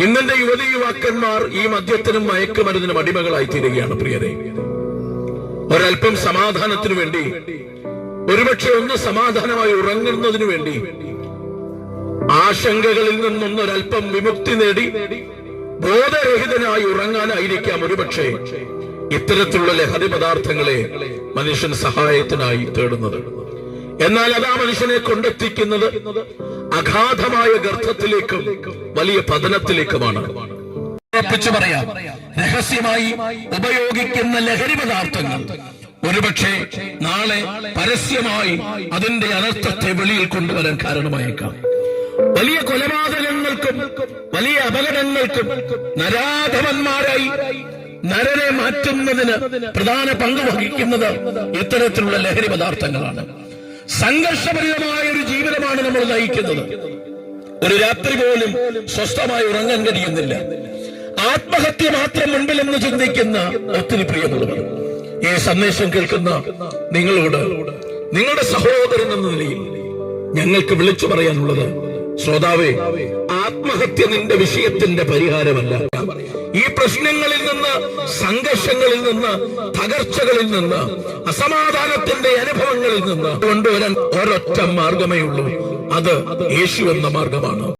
ഇന്നത്തെ യുവതി യുവാക്കന്മാർ ഈ മദ്യത്തിനും മയക്കുമരുന്നിനും അടിമകളായി തീരുകയാണ് പ്രിയരെ. ഒരല്പം സമാധാനത്തിനു വേണ്ടി ഒരുപക്ഷെ ഒന്ന് സമാധാനമായി ഉറങ്ങുന്നതിനു വേണ്ടി ആശങ്കകളിൽ നിന്നൊന്നൊരല്പം വിമുക്തി നേടി ബോധരഹിതനായി ഉറങ്ങാനായിരിക്കാം ഒരുപക്ഷെ ഇത്തരത്തിലുള്ള ലഹരി പദാർത്ഥങ്ങളെ മനുഷ്യൻ സഹായത്തിനായി തേടുന്നത്. എന്നാൽ അതാ മനുഷ്യനെ കൊണ്ടെത്തിക്കുന്നത്. അഗാധമായ ഗർഭത്തിലേക്കും വലിയ പതനത്തിലേക്കുമാണ്. ഉറപ്പിച്ചു പറയാം രഹസ്യമായി ഉപയോഗിക്കുന്ന ലഹരി പദാർത്ഥങ്ങൾ. ഒരുപക്ഷെ നാളെ പരസ്യമായി അതിന്റെ അനർത്ഥത്തെ വെളിയിൽ കൊണ്ടുവരാൻ കാരണമായേക്കാം. വലിയ കൊലപാതകങ്ങൾക്കും വലിയ അപകടങ്ങൾക്കും നരാധവന്മാരായി നരനെ മാറ്റുന്നതിന് പ്രധാന പങ്ക് വഹിക്കുന്നത് ഇത്തരത്തിലുള്ള ലഹരി പദാർത്ഥങ്ങളാണ്. ജീവിതമാണ് നമ്മൾ നയിക്കുന്നത്. ഒരു രാത്രി പോലും സ്വസ്ഥമായി ഉറങ്ങാൻ കഴിയുന്നില്ല. ആത്മഹത്യ മാത്രം മുൻപിലെന്ന് ചിന്തിക്കുന്ന ഒത്തിരി പ്രിയമുള്ളവർ ഈ സന്ദേശം കേൾക്കുന്ന നിങ്ങളോട് നിങ്ങളുടെ സഹോദരൻ എന്ന നിലയിൽ ഞങ്ങൾക്ക് വിളിച്ചു പറയാനുള്ളത് ശ്രോതാവേ ആത്മഹത്യ നിന്റെ വിഷയത്തിന്റെ പരിഹാരമല്ല. ഈ പ്രശ്നങ്ങളിൽ നിന്ന് സംഘർഷങ്ങളിൽ നിന്ന് തകർച്ചകളിൽ നിന്ന് അസമാധാനത്തിന്റെ അനുഭവങ്ങളിൽ നിന്ന് കൊണ്ടുവരാൻ ഒരൊറ്റ മാർഗമേ ഉള്ളൂ. അത് യേശു എന്ന മാർഗമാണ്.